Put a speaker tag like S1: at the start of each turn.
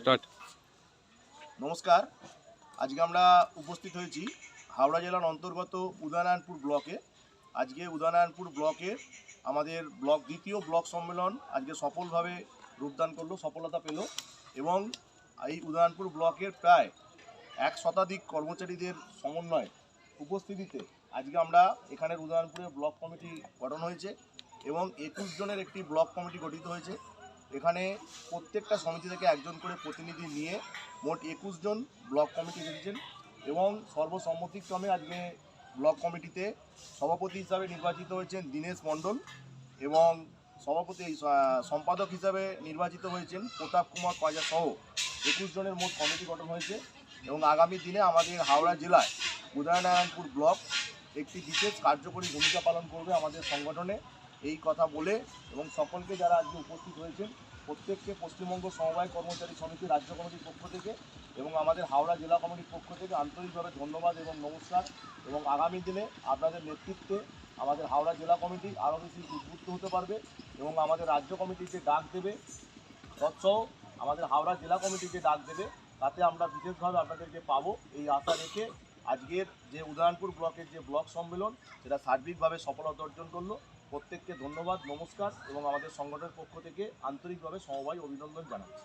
S1: Start.
S2: নমস্কার। আজকে আমরা উপস্থিত হয়েছি হাওড়া জেলার অন্তর্গত উদয়নারায়ণপুর ব্লকে। আজকে উদয়নারায়ণপুর ব্লকের আমাদের ব্লক, দ্বিতীয় ব্লক সম্মেলন আজকে সফলভাবে রূপদান করল, সফলতা পেল এবং এই উদয়নারায়ণপুর ব্লকের প্রায় এক শতাধিক কর্মচারীদের সমন্বয়ে উপস্থিতিতে আজকে আমরা এখানের উদয়নারায়ণপুরে ব্লক কমিটি গঠন হয়েছে এবং একুশ জনের একটি ব্লক কমিটি গঠিত হয়েছে। এখানে প্রত্যেকটা সমিতি থেকে একজন করে প্রতিনিধি নিয়ে মোট একুশ জন ব্লক কমিটি এসেছেন এবং সর্বসম্মতিক্রমে আজকে ব্লক কমিটিতে সভাপতি হিসাবে নির্বাচিত হয়েছেন দীনেশ মণ্ডল এবং সভাপতি সম্পাদক হিসাবে নির্বাচিত হয়েছেন প্রতাপ কুমার পাজা সহ একুশ জনের মোট কমিটি গঠন হয়েছে এবং আগামী দিনে আমাদের হাওড়া জেলায় উদয়নারায়ণপুর ব্লক একটি বিশেষ কার্যকরী ভূমিকা পালন করবে আমাদের সংগঠনে। এই কথা বলে এবং সকলকে যারা আজকে উপস্থিত হয়েছেন, প্রত্যেককে পশ্চিমবঙ্গ সমবায় কর্মচারী সমিতি রাজ্য কমিটির পক্ষ থেকে এবং আমাদের হাওড়া জেলা কমিটির পক্ষ থেকে আন্তরিকভাবে ধন্যবাদ এবং নমস্কার। এবং আগামী দিনে আপনাদের নেতৃত্বে আমাদের হাওড়া জেলা কমিটি আরও বেশি উদ্বুদ্ধ হতে পারবে এবং আমাদের রাজ্য কমিটি যে ডাক দেবে, তৎসহ আমাদের হাওড়া জেলা কমিটি যে ডাক দেবে, তাতে আমরা বিশেষভাবে আপনাদেরকে পাবো। এই আশা রেখে আজকের যে উদয়নপুর ব্লকের যে ব্লক সম্মেলন, সেটা সার্বিকভাবে সফলতা অর্জন করল। প্রত্যেককে ধন্যবাদ, নমস্কার এবং আমাদের সংগঠনের পক্ষ থেকে আন্তরিকভাবে সমবায় অভিনন্দন জানাচ্ছি।